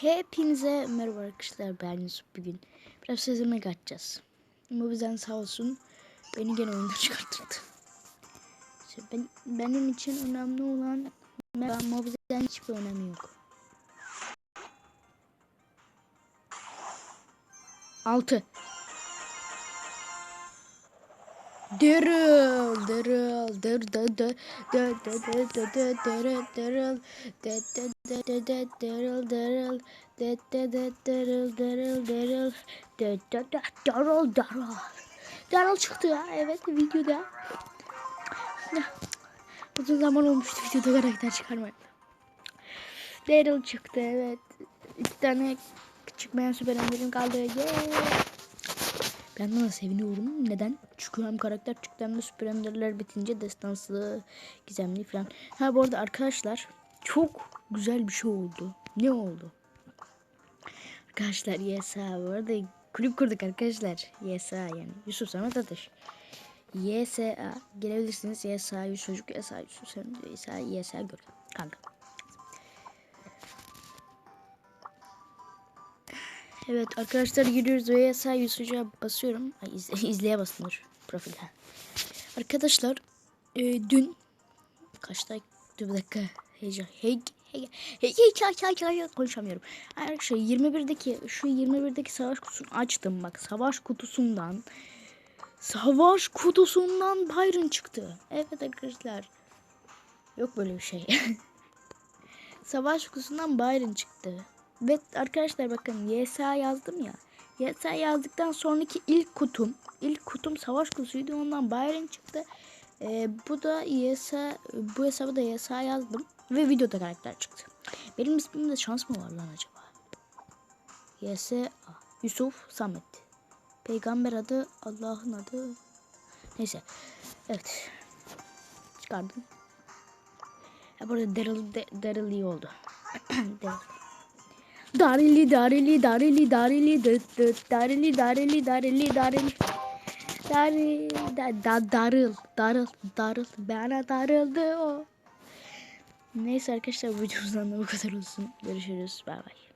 Hepinize merhaba arkadaşlar ben Yusuf bugün biraz sezime kaçacağız. Ama bizden sağ olsun beni gene oyundan çıkarttırdı. İşte ben, benim için önemli olan Mobizen hiçbir önemi yok. 6 Daryl, Daryl, Daryl, Daryl, Daryl, dede deril deril dede dede deril deril deril dede deril deril deril çıktı ya evet videoda uzun zaman olmuştu videoda karakter çıkarmayıp Daryl çıktı evet iki tane küçük ben süper emirim kaldı. Ben buna seviniyorum. Neden? Çünkü hem karakter çıktı hem süper emirler bitince destanslı, gizemli falan. Ha bu arada arkadaşlar çok güzel bir şey oldu. Ne oldu? Arkadaşlar YSA bu arada kulüp kurduk arkadaşlar. YSA yani Yusuf Samet Ateş. YSA gelebilirsiniz. YSA Yusuf Çocuk YSA Yusuf Samet YSA YSA gör. Kanka. Evet arkadaşlar giriyoruz ve sağ Yusuf'a basıyorum. Ay, iz, izleye basılır profilde. Arkadaşlar e, dün kaçta dur bir dakika heyecan hey konuşamıyorum. Arkadaşlar 21'deki şu 21'deki savaş kutusunu açtım bak savaş kutusundan savaş kutusundan Byron çıktı. Evet arkadaşlar yok böyle bir şey. savaş kutusundan Byron çıktı. Ve arkadaşlar bakın YSA yazdım ya. YSA yazdıktan sonraki ilk kutum. ilk kutum savaş kutusuydu. Ondan Byron çıktı. Ee, bu da YSA bu hesabı da YSA yazdım. Ve videoda karakter çıktı. Benim ismimde şans mı var lan acaba? YSA Yusuf Samet. Peygamber adı Allah'ın adı. Neyse. Evet. Çıkardım. Ya burada Daryl Daryl iyi oldu. Darili darili darili darili dıt dıt darili darili darili darili daril da, da, darıl darıl darıl bana darıldı o. Neyse arkadaşlar videomuzdan da bu kadar olsun. Görüşürüz. Bay bay.